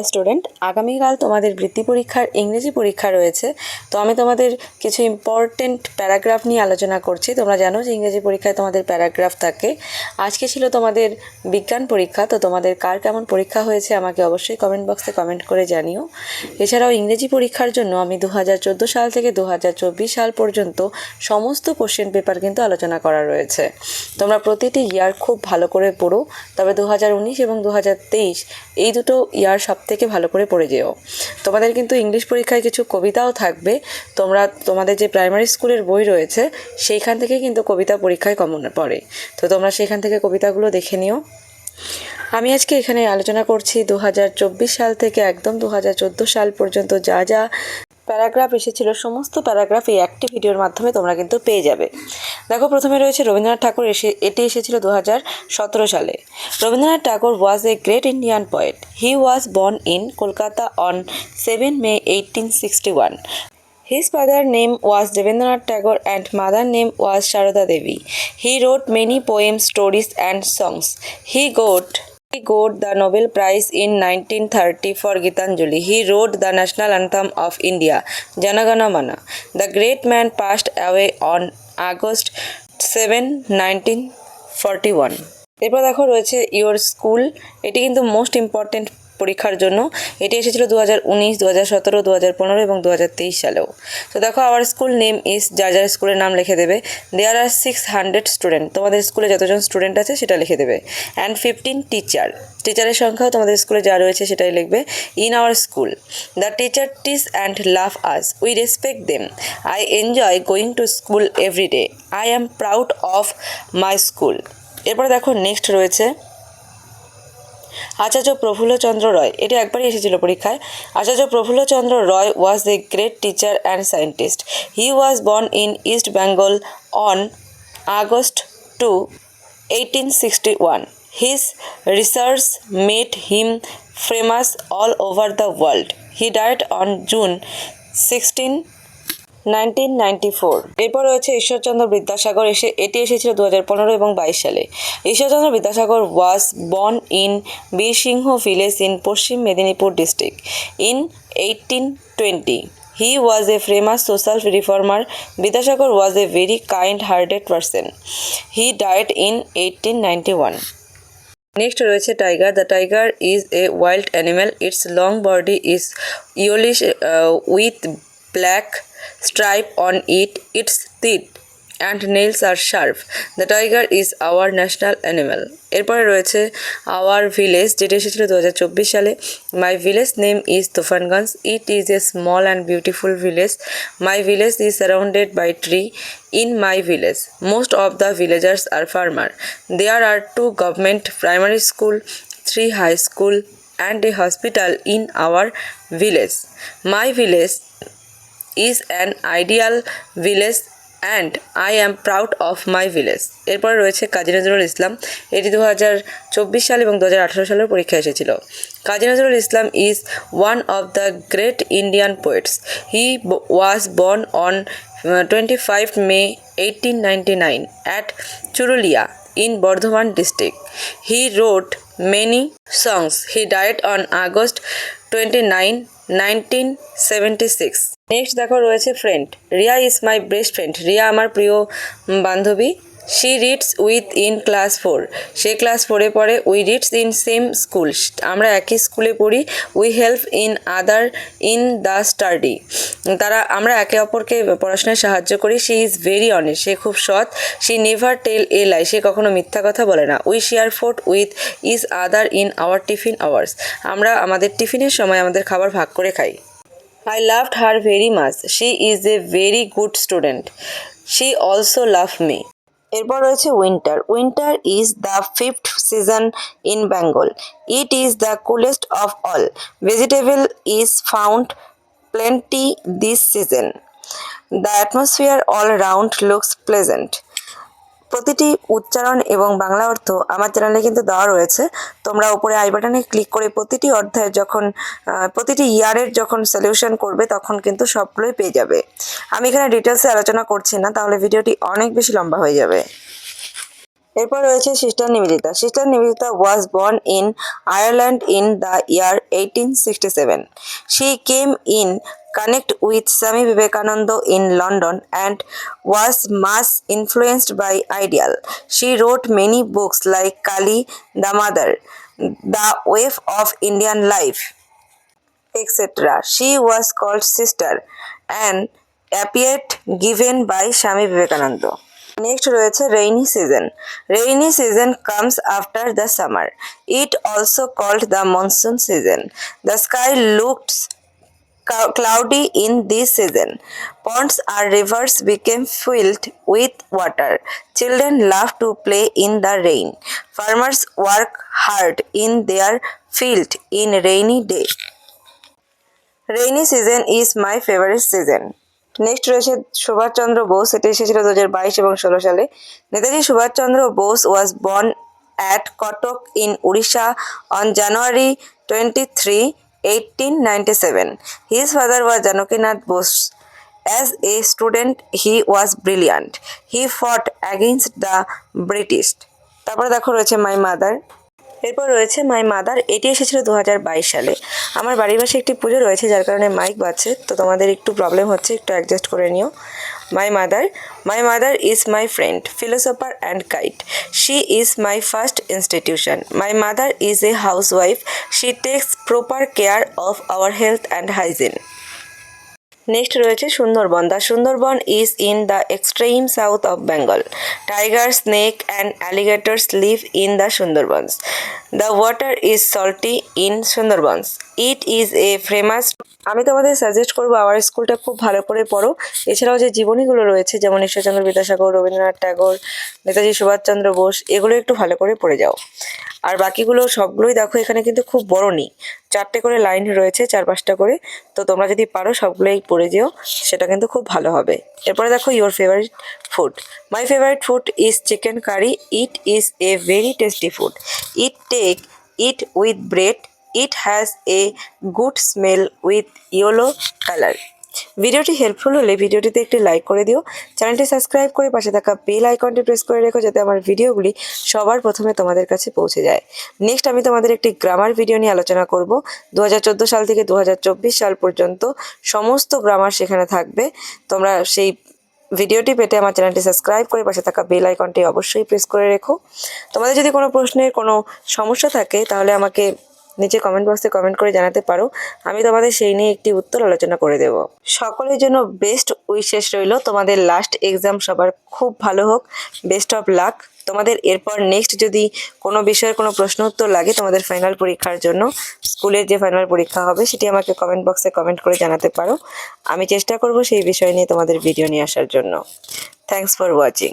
Deer student আগামীকাল তোমাদের বৃত্তি পরীক্ষার ইংরেজি পরীক্ষা রয়েছে, তো আমি তোমাদের কিছু ইম্পর্টেন্ট প্যারাগ্রাফ নিয়ে আলোচনা করছি। তোমরা জানো যে ইংরেজি পরীক্ষায় তোমাদের প্যারাগ্রাফ থাকে। আজকে ছিল তোমাদের বিজ্ঞান পরীক্ষা, তো তোমাদের কার কেমন পরীক্ষা হয়েছে আমাকে অবশ্যই কমেন্ট বক্সে কমেন্ট করে জানিও। এছাড়াও ইংরেজি পরীক্ষার জন্য আমি দু হাজার চোদ্দ সাল থেকে দু হাজার চব্বিশ সাল পর্যন্ত সমস্ত কোশ্চেন পেপার কিন্তু আলোচনা করা রয়েছে। তোমরা প্রতিটি ইয়ার খুব ভালো করে পড়ো, তবে দু হাজার উনিশ এবং দু হাজার তেইশ এই দুটো ইয়ার সব থেকে ভালো করে পড়ে যেও। তোমাদের কিন্তু ইংলিশ পরীক্ষায় কিছু কবিতাও থাকবে। তোমরা, তোমাদের যে প্রাইমারি স্কুলের বই রয়েছে, সেইখান থেকে কিন্তু কবিতা পরীক্ষায় কমন পড়ে। তো তোমরা সেখান থেকে কবিতাগুলো দেখে নিও। আমি আজকে এখানে আলোচনা করছি দু হাজার চব্বিশ সাল থেকে একদম দু হাজার চোদ্দ সাল পর্যন্ত যা যা প্যারাগ্রাফ এসেছিল সমস্ত প্যারাগ্রাফ এই একটি ভিডিওর মাধ্যমে তোমরা কিন্তু পেয়ে যাবে দেখো প্রথমে রয়েছে রবীন্দ্রনাথ ঠাকুর এসে এটি এসেছিল দু সতেরো সালে Rabindranath Thakur was a great Indian poet he was born in Kolkata on seven May eighteen sixty one His father name was Devendranath Tagore and mother name was Sharada Devi. He wrote many poems, stories and songs. He got he got the Nobel Prize in 1930 for Gitanjali. He wrote the national anthem of India, Janagana Mana. The great man passed away on August 7, 1941. এরপর দেখো রয়েছে your school এটি কিন্তু most important পরীক্ষার জন্য। এটি এসেছিল দু হাজার উনিশ দু হাজার সতেরো দু হাজার পনেরো এবং দু হাজার তেইশ সালেও। তো দেখো আওয়ার স্কুল নেম ইস যার যার স্কুলের নাম লিখে দেবে। There are six hundred student তোমাদের স্কুলে যতজন স্টুডেন্ট আছে সেটা লিখে দেবে। অ্যান্ড ফিফটিন টিচার টিচারের সংখ্যাও তোমাদের স্কুলে যা রয়েছে সেটাই লিখবে in our school the teacher teach and love us we respect them I enjoy going to school every day I am proud of my school এরপরে দেখো নেক্সট রয়েছে। আচার্য প্রফুল্লচন্দ্র রয়, এটি একবারই এসেছিল পরীক্ষায়। Acharya Prafullachandra Ray was a great teacher and scientist he was born in east Bengal on August two eighteen sixty one his research made him famous all over the world he died on June sixteen nineteen ninety four. এরপর রয়েছে ঈশ্বরচন্দ্র বিদ্যাসাগর, এসে এটি এসেছিল দু হাজার পনেরো এবং বাইশ সালে। Ishwarchandra Vidyasagar was born in Birsingha village in Paschim Medinipur district in eighteen twenty he was a famous social reformer Vidyasagar was a very kind hearted person he died in eighteen ninety one next রয়েছে tiger the tiger is a wild animal its long body is yellowish with black stripe on it, its teeth and nails are sharp. The tiger is our national animal. এরপরে রয়েছে our village যেটা এসেছিল দু হাজার চব্বিশ সালে। My village name is Tufanganj. It is a small and beautiful village my village is surrounded by tree in my village most of the villagers are farmer there are two government primary school three high school and a hospital in our village my village is an ideal village and I am proud of my village এরপর রয়েছে কাজী নজরুল ইসলাম। এটি দু হাজার চব্বিশ সাল এবং দু হাজার আঠারো সালের পরীক্ষা এসেছিল। Kazi Nazrul Islam is one of the great Indian poets he was born on twenty five May eighteen ninety nine at Churulia in Bardhaman district. He wrote many songs. He died on August 29, 1976. Next দেখো রয়েছে friend Riya is my best friend Riya আমার প্রিয় বান্ধবী she reads with in class four say class ফোরে পড়ে we reads in same school আমরা একই স্কুলে পড়ি we help in other in the study তারা, আমরা একে অপরকে পড়াশোনায় সাহায্য করি সি ইজ ভেরি অনেস্ট সে খুব সৎ she never tell a lie সে কখনো মিথ্যা কথা বলে না। We share food with is other in our tiffin hours আমরা আমাদের টিফিনের সময় আমাদের খাবার ভাগ করে খাই। I loved her very much she is a very good student she also love me এরপর রয়েছে winter winter is the fifth season in Bengal it is the coolest of all vegetable is found plenty this season the atmosphere all round looks pleasant প্রতিটি উচ্চারণ এবং বাংলা অর্থ আমার চ্যানেলে কিন্তু দেওয়া রয়েছে। তোমরা উপরে আই বাটনে ক্লিক করে প্রতিটি অধ্যায়ের যখন প্রতিটি ইয়ারের যখন সলিউশন করবে তখন কিন্তু সবগুলোই পেয়ে যাবে। আমি এখানে ডিটেলসে আলোচনা করছি না, তাহলে ভিডিওটি অনেক বেশি লম্বা হয়ে যাবে। এরপর রয়েছে sister Nivedita sister Nivedita was born in Ireland in the year eighteen sixty seven she came in connect with Swami Vivekananda in London and was much influenced by ideal she wrote many books like Kali the mother the wave of Indian life etc. She was called sister and appeared given by Swami Vivekananda. Next রয়েছে rainy season rainy season comes after the summer it also called the monsoon season the sky looks cloudy in this season. Ponds or rivers became filled with water. Children love to play in the rain. Farmers work hard in their field in rainy day. Rainy season is my favourite season next রয়েছে সুভাষচন্দ্র বোস এটি এসেছিল দু হাজার বাইশ এবং ষোলো সালে Netaji Subhashchandra Bose was born at Cuttack in Orissa on January twenty three eighteen ninety seven his father was Janakinath Bose as a student he was brilliant he fought against the British তারপরে দেখো রয়েছে my mother এরপর রয়েছে my mother এটি এসেছিল দু হাজার বাইশ সালে। আমার বাড়ির পাশে একটি পুজো রয়েছে, যার কারণে মাইক বাজছে, তো তোমাদের একটু প্রবলেম হচ্ছে, একটু অ্যাডজাস্ট করে নিও। My mother my mother is my friend philosopher and guide she is my first institution my mother is a house wife she takes proper care of our health and hygiene next রয়েছে Sundarban. The Sundarban is in the extreme south of Bengal tiger snake and alligators live in the Sundarbans the water is salty in Sundarbans it is a famous আমি তোমাদের suggest করব আমার স্কুলটা খুব ভালো করে পড়ো। এছাড়াও যে জীবনীগুলো রয়েছে, যেমন ঈশ্বরচন্দ্র বিদ্যাসাগর, রবীন্দ্রনাথ ট্যাগর, নেতাজি সুভাষচন্দ্র বোস, এগুলো একটু ভালো করে পড়ে যাও। আর বাকিগুলো সবগুলোই দেখো, এখানে কিন্তু খুব বড় নেই চারটে করে লাইন রয়েছে, চার পাঁচটা করে। তো তোমরা যদি পারো সবগুলোই পড়ে যেও, সেটা কিন্তু খুব ভালো হবে। এরপরে দেখো your favourite food my favourite food is chicken curry it is a very tasty food it take it with bread it has a good smell with yellow colour ভিডিওটি হেল্পফুল হলে ভিডিওটিতে একটি লাইক করে দিও। চ্যানেলটি সাবস্ক্রাইব করে পাশে থাকা বেল আইকনটি প্রেস করে রেখো যাতে আমার ভিডিওগুলি সবার প্রথমে তোমাদের কাছে পৌঁছে যায়। নেক্সট আমি তোমাদের একটি গ্রামার ভিডিও নিয়ে আলোচনা করব। দু হাজার চোদ্দ সাল থেকে দু হাজার চব্বিশ সাল পর্যন্ত সমস্ত গ্রামার সেখানে থাকবে। তোমরা সেই ভিডিওটি পেতে আমার চ্যানেলটি সাবস্ক্রাইব করে পাশে থাকা বেল আইকনটি অবশ্যই প্রেস করে রেখো। তোমাদের যদি কোনো প্রশ্নের কোনো সমস্যা থাকে তাহলে আমাকে নিচে কমেন্ট বক্সে কমেন্ট করে জানাতে পারো। আমি তোমাদের সেই নিয়ে একটি উত্তর আলোচনা করে দেব। সকলের জন্য বেস্ট উইশেস রইল। তোমাদের লাস্ট এক্সাম সবার খুব ভালো হোক। বেস্ট অফ লাক তোমাদের এরপর নেক্সট যদি কোনো বিষয়ের কোনো প্রশ্ন উত্তর লাগে তোমাদের ফাইনাল পরীক্ষার জন্য, স্কুলের যে ফাইনাল পরীক্ষা হবে সেটি আমাকে কমেন্ট বক্সে কমেন্ট করে জানাতে পারো। আমি চেষ্টা করব সেই বিষয় নিয়ে তোমাদের ভিডিও নিয়ে আসার জন্য। Thanks for watching